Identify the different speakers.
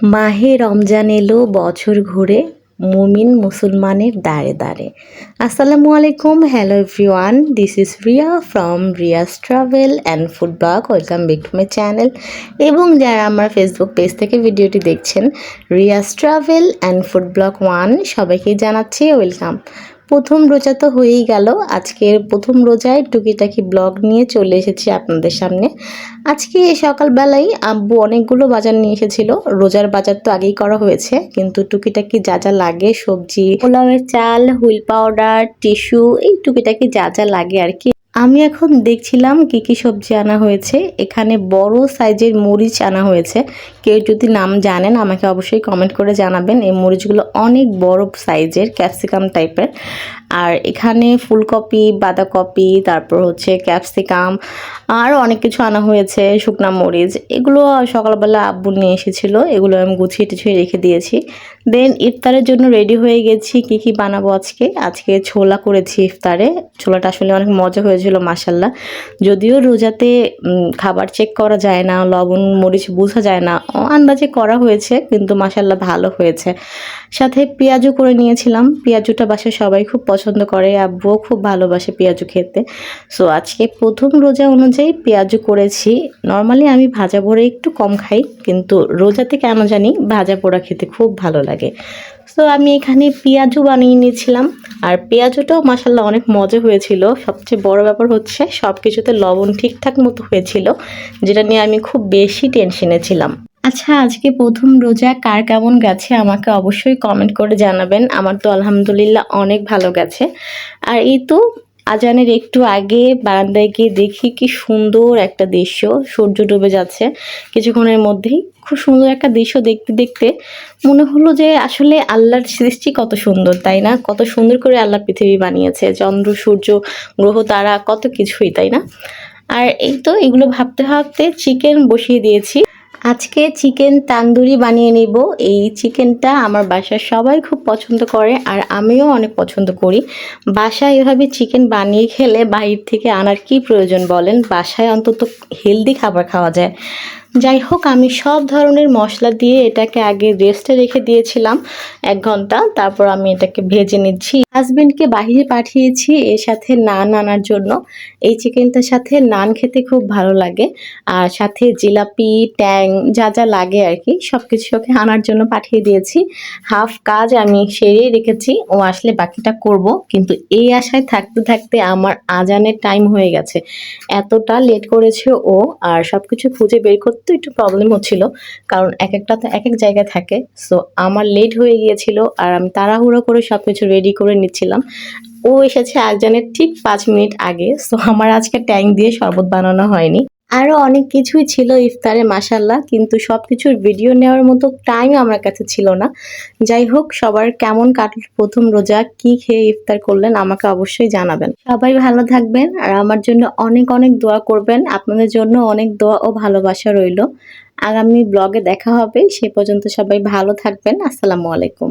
Speaker 1: মাহে রমজান এলো বছর ঘুরে, মুমিন মুসলমানের দাঁড়ে দাঁড়ে। আসসালামু আলাইকুম hello everyone this is Riya from Riya's travel and food blog welcome back to my channel এবং যারা আমার ফেসবুক পেজ থেকে ভিডিওটি দেখছেন Riya's travel and food blog one সবাইকে জানাচ্ছি ওয়েলকাম প্রথম রোজা তো হয়েই গেল। আজকের প্রথম রোজায় টুকিটাকি ব্লগ নিয়ে চলে এসেছি আপনাদের সামনে। আজকে সকালবেলায় আব্বু অনেকগুলো বাজার নিয়ে এসেছিল। রোজার বাজার তো আগেই করা হয়েছে, কিন্তু টুকিটাকি যা যা লাগে, সবজি, পোলাওয়ের চাল, হুইল পাউডার, টিস্যু, এই টুকিটাকি যা যা লাগে আর কি। আমি এখন দেখছিলাম কি কি সবজি আনা হয়েছে। এখানে বড় সাইজের মরিচ আনা হয়েছে। কেউ যদি নাম জানেন, আমাকে অবশ্যই কমেন্ট করে জানাবেন। এই মরিচগুলো অনেক বড় সাইজের, ক্যাপসিকাম টাইপের। আর এখানে ফুলকপি, বাঁধাকপি, তারপর হচ্ছে ক্যাপসিকাম, আরও অনেক কিছু আনা হয়েছে, শুকনা মরিচ। এগুলো সকালবেলা আব্বু নিয়ে এসেছিল। এগুলো আমি গুছিয়ে টুছিয়ে রেখে দিয়েছি। দেন ইফতারের জন্য রেডি হয়ে গেছি। কি কি বানাবো আজকে? আজকে ছোলা করেছি ইফতারে। ছোলাটা আসলে অনেক মজা হয়েছিল মাসাল্লাহ যদিও রোজাতে খাবার চেক করা যায় না, লবণ, মরিচ বোঝা যায় না। আন্দাজে করা হয়েছে, কিন্তু মাসাল্লাহ ভালো হয়েছে। সাথে পেঁয়াজও করে নিয়েছিলাম। পেঁয়াজুটা বাসায় সবাই খুব পছন্দ করে, আব্বুও খুব ভালোবাসে পেঁয়াজু খেতে। সো, আজকে প্রথম রোজা অনুযায়ী পেঁয়াজু করেছি। নর্মালি আমি ভাজা পোড়া একটু কম খাই, কিন্তু রোজাতে কেন জানি ভাজা পোড়া খেতে খুব ভালো লাগে। সো, আমি এখানে পেঁয়াজু বানিয়ে নিয়েছিলাম। আর পেঁয়াজটাও মাসাল্লাহ অনেক মজা হয়েছিল। সবচেয়ে বড় ব্যাপার হচ্ছে সব কিছুতে লবণ ঠিকঠাক মতো হয়েছিল, যেটা নিয়ে আমি খুব বেশি টেনশনে ছিলাম। আচ্ছা আজকে প্রথম রোজা কার কেমন গেছে আমাকে অবশ্যই কমেন্ট করে জানাবেন। আমার তো আলহামদুলিল্লাহ অনেক ভালো গেছে। আর এই তো আজানের একটু আগে বারান্দায় গিয়ে দেখি কি সুন্দর একটা দৃশ্য, সূর্য ডুবে যাচ্ছে কিছুক্ষণের মধ্যেই। খুব সুন্দর একটা দৃশ্য দেখতে দেখতে মনে হলো যে আসলে আল্লাহর সৃষ্টি কত সুন্দর, তাই না? কত সুন্দর করে আল্লাহ পৃথিবী বানিয়েছে, চন্দ্র, সূর্য, গ্রহ, তারা, কত কিছুই, তাই না? আর এই তো এগুলো ভাবতে ভাবতে চিকেন বসিয়ে দিয়েছি। আজকে চিকেন তান্দুরি বানিয়ে নিব। এই চিকেনটা আমার বাসায় সবাই খুব পছন্দ করে আর আমিও অনেক পছন্দ করি। বাসায় এভাবে চিকেন বানিয়ে খেলে বাহির থেকে আনার কি প্রয়োজন বলেন? বাসায় অন্তত হেলদি খাবার খাওয়া যায়। যাই হোক আমি সব ধরনের মশলা দিয়ে এটাকে আগে রেস্টে রেখে দিয়েছিলাম এক ঘণ্টা। তারপর আমি এটাকে ভেজে নিচ্ছি। হাজবেন্ডকে বাহিরে পাঠিয়েছি এর সাথে নান আনার জন্য। এই চিকেনটার সাথে নান খেতে খুব ভালো লাগে। আর সাথে জিলাপি, ট্যাং, যা যা লাগে আর কি সব কিছু ওকে আনার জন্য পাঠিয়ে দিয়েছি। হাফ কাজ আমি সেরে রেখেছি, ও আসলে বাকিটা করব। কিন্তু এই আশায় থাকতে থাকতে আমার আজানের টাইম হয়ে গেছে। এতটা লেট করেছে ও, আর সব কিছু খুঁজে বের করতে একটু প্রবলেম হচ্ছিল কারণ এক একটা তো এক এক জায়গায় থাকে। সো আমার লেট হয়ে গিয়েছিল আর আমি তাড়াহুড়ো করে সব কিছু রেডি করে নিচ্ছিলাম। ও এসেছে একজনের ঠিক পাঁচ মিনিট আগে। সো আমার আজকে ট্যাঙ্ক দিয়ে শরবত বানানো হয়নি। আরও অনেক কিছুই ছিল ইফতারে মাসাল্লাহ কিন্তু সব কিছুর ভিডিও নেওয়ার মতো টাইম আমার কাছে ছিল না। যাই হোক, সবার কেমন কাটল প্রথম রোজা, কি খেয়ে ইফতার করলেন আমাকে অবশ্যই জানাবেন। সবাই ভালো থাকবেন আর আমার জন্য অনেক অনেক দোয়া করবেন। আপনাদের জন্য অনেক দোয়া ও ভালোবাসা রইল। আগামী ব্লগে দেখা হবে। সে পর্যন্ত সবাই ভালো থাকবেন। আসসালামু আলাইকুম।